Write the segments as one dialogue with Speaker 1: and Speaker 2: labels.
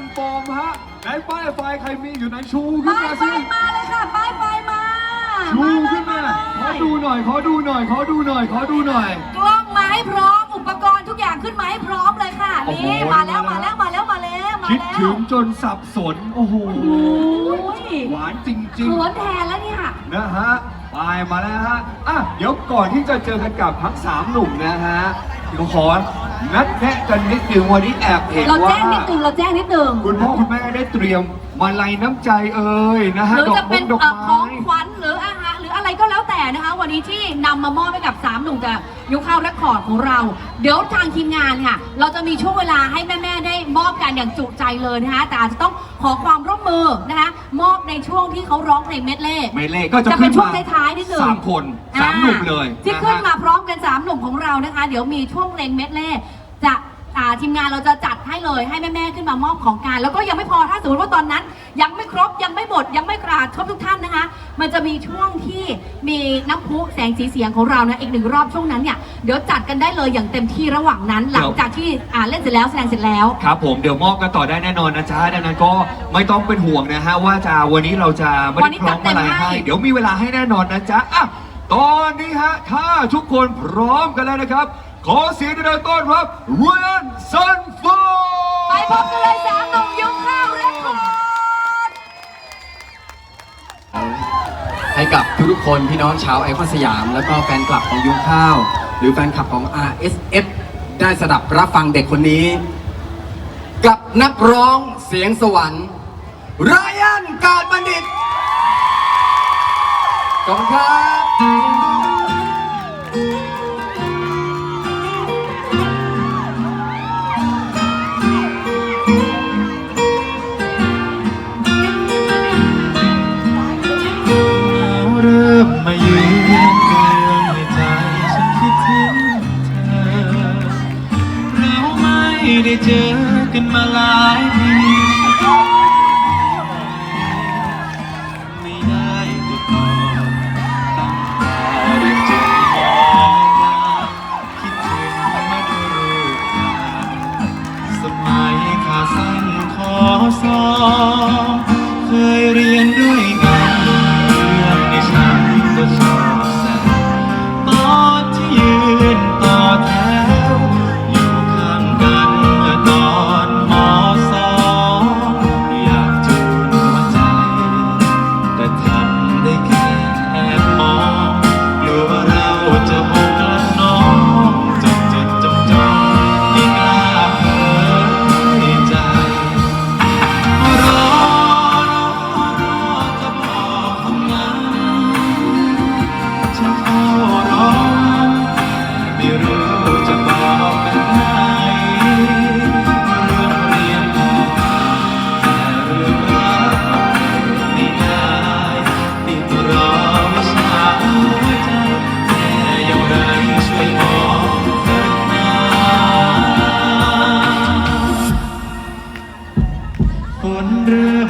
Speaker 1: นโฟมฮะไหนป้ายไฟใครมีอยู่ไหนชูขึ้น
Speaker 2: ป้าย
Speaker 1: มา
Speaker 2: ไฟ
Speaker 1: สิ
Speaker 2: มาเลยค่ะป้ายไฟมา
Speaker 1: ชูขึ้นมาขอดูหน่อยขอดูหน่อยขอดูหน่อยขอดูหน่อย
Speaker 2: กล้องมาให้พร้อมอุปกรณ์ทุกอย่างขึ้นมาให้พร้อมเลยค่ะ
Speaker 1: โอ้โห
Speaker 2: นี่มาแล้ว
Speaker 1: มา
Speaker 2: มา
Speaker 1: แล้
Speaker 2: แล้ววมาแล้วมาแล้วมา
Speaker 1: คิด
Speaker 2: แล้ว
Speaker 1: ถึงจนสับสนโอ้โห
Speaker 2: โอ้ย
Speaker 1: หวานจริง
Speaker 2: เขินแทนแล้วเนี่ย
Speaker 1: ๆนะฮะไปมาแล้วฮะอะเดี๋ยวก่อนที่จะเจอกันกับทั้งสามหนุ่มนะฮะเดี๋ยวขอ นัดแนะกันนิดนึงวันนี้แอบเห็น
Speaker 2: เรา
Speaker 1: ว่า
Speaker 2: แจ้งนิดนึงเราแจ้งนิดนึง
Speaker 1: คุณพ่อคุณแม่ได้เตรียมมาลัยน้ำใจเอ่ยนะ
Speaker 2: ห
Speaker 1: ฮะ
Speaker 2: รือ
Speaker 1: ดอก
Speaker 2: จะ
Speaker 1: ม
Speaker 2: เป็น
Speaker 1: งดอก
Speaker 2: เอ่อของ
Speaker 1: ไม้
Speaker 2: ขวัญหรืออาหารหรืออะไรก็แล้วแต่นะคะ วันนี้ที่นำมามอบให้กับ 3 หนุ่มจากยุคเข้าเรคคอร์ดของเรา เดี๋ยวทางทีมงานค่ะ เราจะมีช่วงเวลาให้แม่ ๆ ได้มอบกันอย่างจุใจเลยนะคะ แต่อาจจะต้องขอความร่ วมมือนะคะมอบในช่วงที่เขาร้องเพลงเมดเล่
Speaker 1: ไม่เล่ก็จะ
Speaker 2: จะเป็
Speaker 1: ขึ้
Speaker 2: น
Speaker 1: น
Speaker 2: ช่วง
Speaker 1: มา
Speaker 2: ท้ายๆนิดนึง
Speaker 1: สามคนสามหนุ่มเลย
Speaker 2: ที่ะ
Speaker 1: ฮะ
Speaker 2: ขึ้นมาพร้อมกัน3หนุ่มของเรานะคะ เดี๋ยวมีช่วงเพลงเมดเล่จะ อ่าทีมงานเราจะจัดให้เลยให้แม่ๆขึ้นมามอบของกันแล้วก็ยังไม่พอถ้าสมมติว่าตอนนั้น ยังไม่ครบยังไม่หมด ยังไม่กราดครบทุกท่านนะคะ มันจะมีช่วงที่มีน้ำพุแสงสีเสียงของเรานะอีกหนึ่งรอบช่วงนั้นเนี่ยเดี๋ยวจัดกันได้เลยอย่างเต็มที่ระหว่างนั้น หลังจากที่อ่าเล่นเสร็จแล้วแสดงเสร็จแล้ว
Speaker 1: ครับผมเดี๋ยวมอบกันต่อได้แน่นอนนะจ๊ะดังนั้นก็ไม่ต้องเป็นห่วงนะฮะว่าจะวันนี้เราจะไม่
Speaker 2: วัน
Speaker 1: ได้
Speaker 2: นี้
Speaker 1: พร้อม
Speaker 2: จัดเต็ม
Speaker 1: อะไร
Speaker 2: ให้
Speaker 1: ให้ เดี๋ยวมีเวลาให้แน่นอนนะจ๊ะอะตอนนี้ฮะถ้าทุกคนพร้อมกันแล้วนะครับ ขอเสียงดังๆต้อนรับเรียนซันฟอ
Speaker 2: ไปพบกันเลยสามหนุ่มยุคข้าวเรคคอร์ด
Speaker 3: ให้กับทุกๆคนพี่น้องชาวไอคอนสยาม แล้วก็แฟนคลับของยุ้งข้าว หรือแฟนคลับของ RSF ได้สดับรับฟังเด็กคนนี้ กับนักร้องเสียงสวรรค์ไรอันกาดบัณฑิตขอบคุณครับ
Speaker 4: เจอกันมาหลาย นเรือ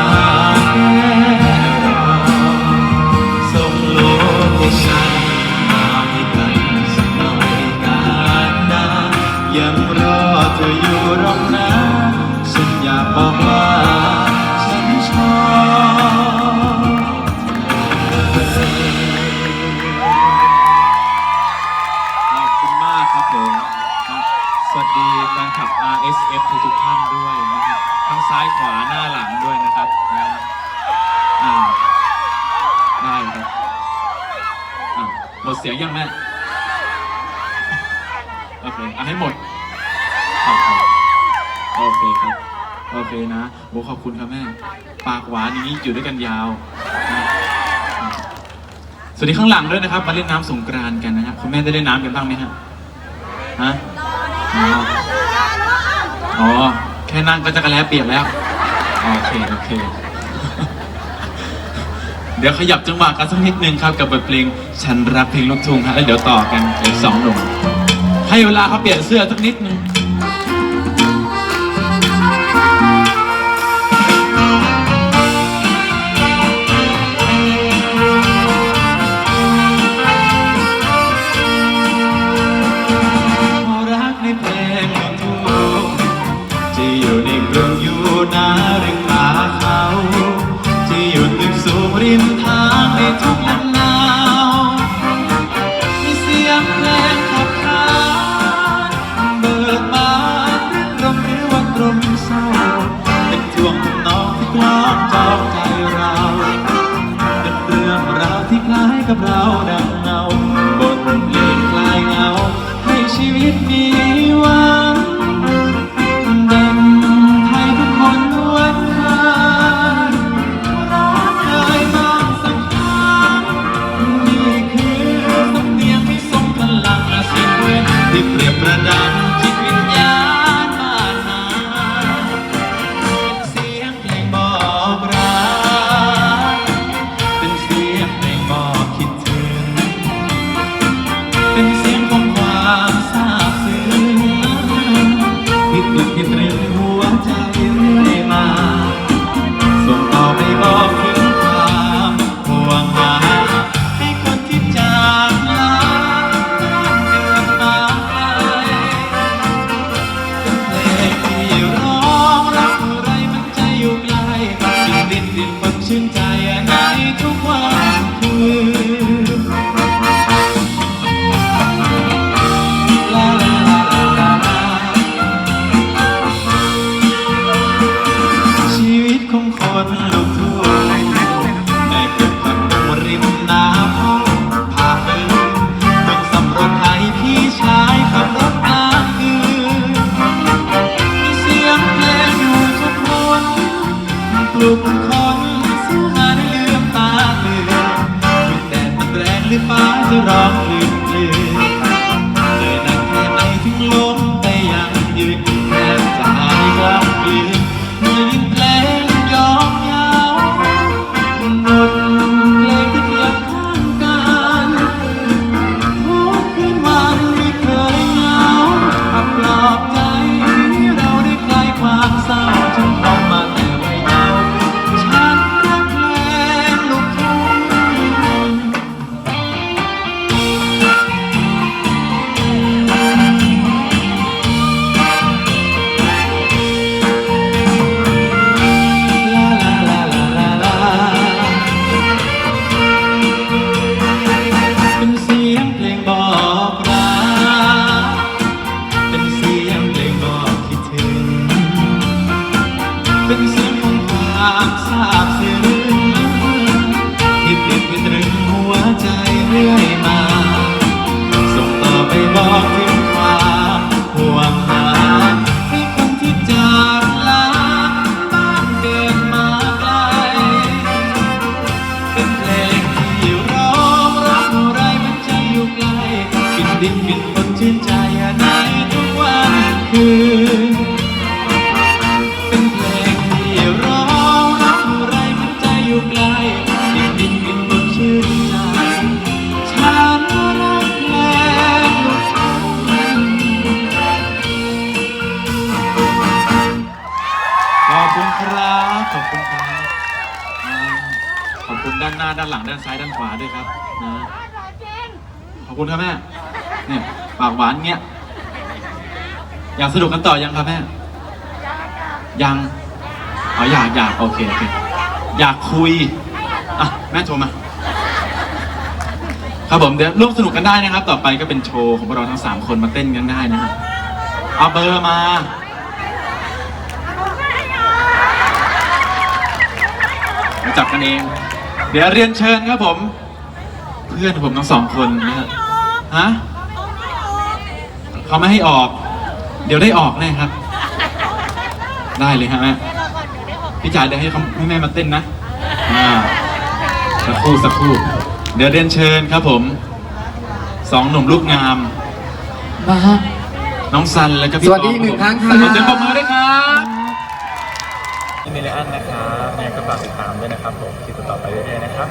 Speaker 4: เสียงยังแม่โอเคเอาให้หมดโอเคครับ โอเคนะโหขอบคุณครับแม่ ปากหวานอย่างนี้อยู่ด้วยกันยาวนะสวัสดีข้างหลังด้วยนะครับ มาเล่นน้ำสงกรานกันนะฮะคุณแม่ได้เล่นน้ำกันบ้างไหมฮะฮะอ๋อแค่นั่งก็จะกระแลเปียกแล้ว โอเค โอเค เดี๋ยวขยับจังหวะกันสักนิดนึงครับกับบทเพลงฉันรักเพลงลูกทุ่งฮะแล้วเดี๋ยวต่อกันอีกสองหนุ่มให้เวลาเขาเปลี่ยนเสื้อสักนิดนึง จะเรื่อยมา times. ด้านหลังด้านซ้ายด้านขวาด้วยครับนะขอบคุณครับแม่เนี่ยปากหวานเงี้ยอยากสนุกกันต่อยังครับแม่ยังอ๋ออยากอยากโอเคโอเคอยากคุยอะแม่โทรมาครับผมเดี๋ยวร่วมสนุกกันได้นะครับ ต่อไปก็เป็นโชว์ของพวกเราทั้งสามคนมาเต้นกันได้นะครับเอาเบอร์มาจับกันเอง เดี๋ยวเรียนเชิญครับผม เพื่อนผมทั้งสองคนนะฮะฮะเขาไม่ให้ออก เดี๋ยวได้ออกแน่ครับ ได้เลยฮะแม่พี่จ๋าเดี๋ยวให้เขาให้แม่มาเต้นนะอ่าสักครู่สักครู่ เดี๋ยวเรียนเชิญครับผมสองหนุ่มลูกงาม
Speaker 3: มาฮะ
Speaker 4: น้องซันแล้วก็พี่
Speaker 3: สวัสดี
Speaker 4: ปอ
Speaker 3: หนึ่งครั้งครับ
Speaker 4: ขอเสียงปรบมือด้วยครับ
Speaker 5: ยินดีแลอันนะครับยังไงก็ฝากติดตามด้วยนะครับผมคลิปต่อไปเรื่อยๆนะครับ